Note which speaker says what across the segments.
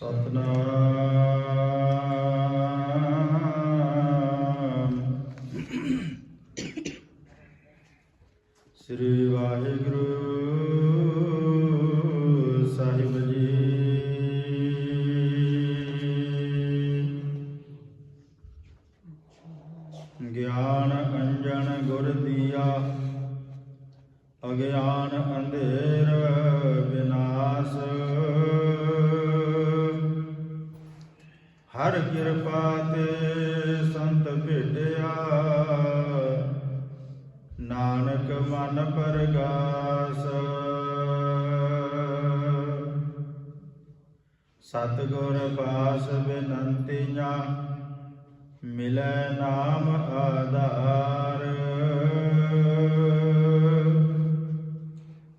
Speaker 1: ਸਤਨਾਮ। ਸ੍ਰੀ ਵਾਹਿਗੁਰੂ ਸਾਹਿਬ ਜੀ। ਗਿਆਨ ਅੰਜਨ ਗੁਰ ਦੀਆ ਅਗਿਆਨ ਅੰਧੇਰ ਵਿਨਾਸ਼। ਹਰ ਕਿਰਪਾ ਤੇ ਸੰਤ ਭੇਟਿਆ। ਨਾਨਕ ਮਨ ਪਰਗਾਸ। ਸਤਿਗੁਰ ਪਾਸ ਬਿਨੰਤੀਆਂ, ਮਿਲੈ ਨਾਮ ਆਧਾਰ।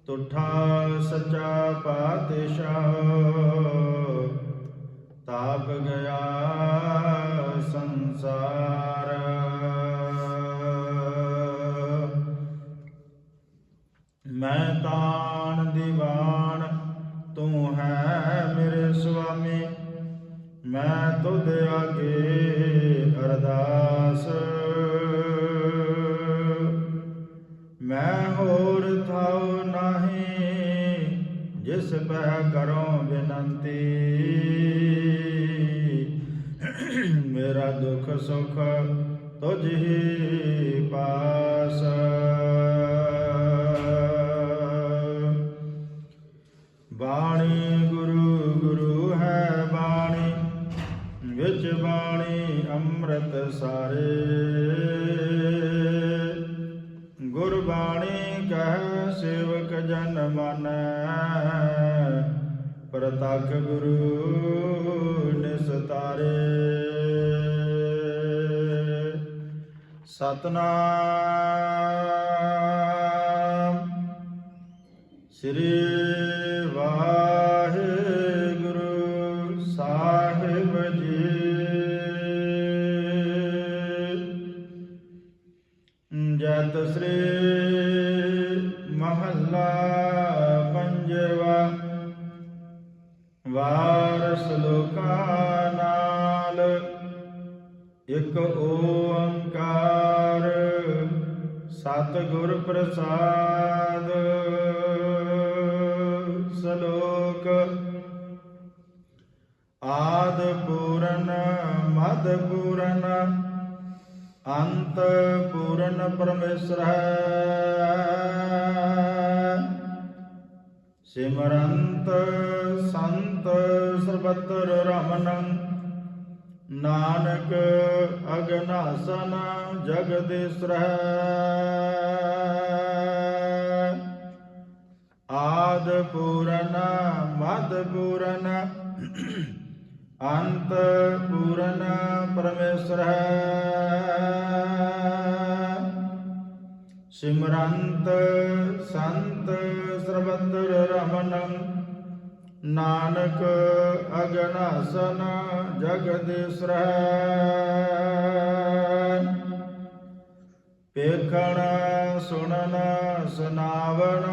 Speaker 1: ਤੁਠਾ ਸਚਾ ਪਾਤਸ਼ਾਹ, ਤਾਪ ਗਿਆ ਮੈਂ ਦੀਵਾਨ, ਤੂੰ ਹੈ ਮੇਰੇ ਸੁਆਮੀ। ਮੈਂ ਤੁਧ ਆਗੇ ਅਰਦਾਸ। ਮੈਂ ਹੋਰ ਥਾਉ ਨਹੀਂ, ਜਿਸ ਪਹਿ ਕਰੋ ਬੇਨੰਤੀ। ਮੇਰਾ ਦੁੱਖ ਸੁਖ ਤੁਝ ਹੀ ਪਾਸ। ਬਾਣੀ ਅੰਮ੍ਰਿਤ ਸਾਰੇ। ਗੁਰਬਾਣੀ ਕਹਿ ਸੇਵਕ ਜਨ ਮਨ ਪ੍ਰਤੱਖ ਗੁਰੂ ਨਿਸਤਾਰੇ ਸਤਨਾਮ ਸ੍ਰੀ ਮਹੱਲਾ ਪੰਜਵਾ ਵਾਰ ਸ਼ਲੋਕਾਂ ਨਾਲ ਇੱਕ ਓੰਕਾਰ ਸਤਿਗੁਰ ਪ੍ਰਸਾਦ ਸ਼ਲੋਕ ਆਦ ਪੂਰਨ ਮਦ ਪੂਰਨ ਅੰਤ ਪੂਰਨ ਪਰਮੇਸ਼ਰ ਹੈ। ਸਿਮਰੰਤ ਸੰਤ ਸਰਬਤਰ ਰਮਨੰ, ਨਾਨਕ ਅਗਨਾਸਨ ਜਗਦੀਸ਼ਰ ਆਦ ਪੂਰਨ ਮਦ ਪੂਰਨ ਅੰਤ ਪੂਰਨ ਪਰਮੇਸ਼ਰ ਸਿਮਰੰਤ ਸੰਤ ਸਰਬਤਰ ਰਮਨੰ, ਨਾਨਕ ਅਗਨਾਸਨ ਜਗਦੀਸ਼ਰ ਪੇਖਣ ਸੁਣਨ ਸੁਨਾਵਣ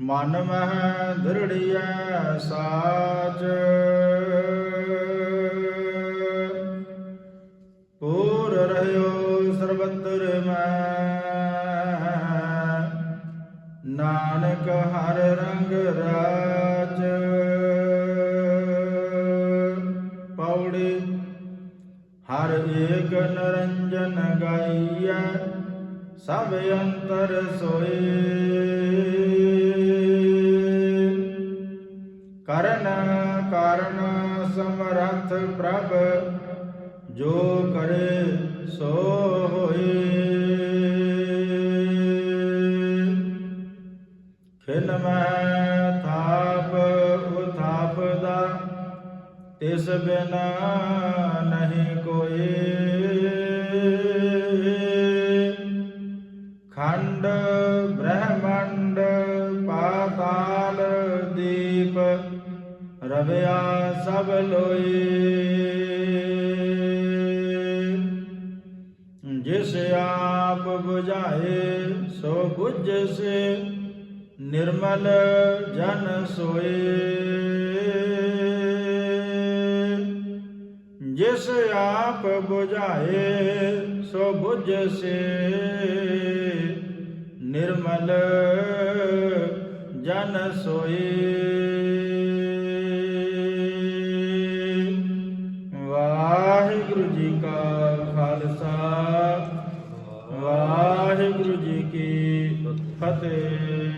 Speaker 1: ਮਨ ਮਹਿ ਦ੍ਰਿੜੀਐ ਸਾਚ। ਨਾਨਕ ਹਰ ਰੰਗ ਰਾਜ। ਪੌੜੀ ਹਰ ਏਕ ਨਰੰਜਨ ਗਾਈਐ, ਸਭ ਅੰਤਰ ਸੋਏ। ਕਰਨ ਕਾਰਨ ਸਮਰਥ ਪ੍ਰਭ, ਜੋ ਕਰੇ ਸੋ ਹੋਏ। ਖਿਨ ਮੈਂ ਥਾਪ ਉਥਾਪ ਦਾ ਤਿਸ ਬਿਨ ਨਹੀਂ ਕੋਈ। ਖੰਡ, ਬ੍ਰਹਮੰਡ, ਪਾਤਾਲ, ਦੀਪ, ਰਵਿਆ ਸਭ ਲੋਈ। ਜਿਸ ਆਪ ਬੁਝਾਏ, ਸੋ 부ਝ ਸੇ ਨਿਰਮਲ ਜਨ ਸੋਏ। ਜਿਸ ਆਪ 부ਝਾਏ ਸੋ 부ਝਸੇ ਨਿਰਮਲ ਜਨ ਸੋਈ ਵਾਹਿਗੁਰੂ ਜੀ ਕਾ ਖਾਲਸਾ। ਵਾਹਿਗੁਰੂ ਜੀ ਕੀ ਫਤਿਹ।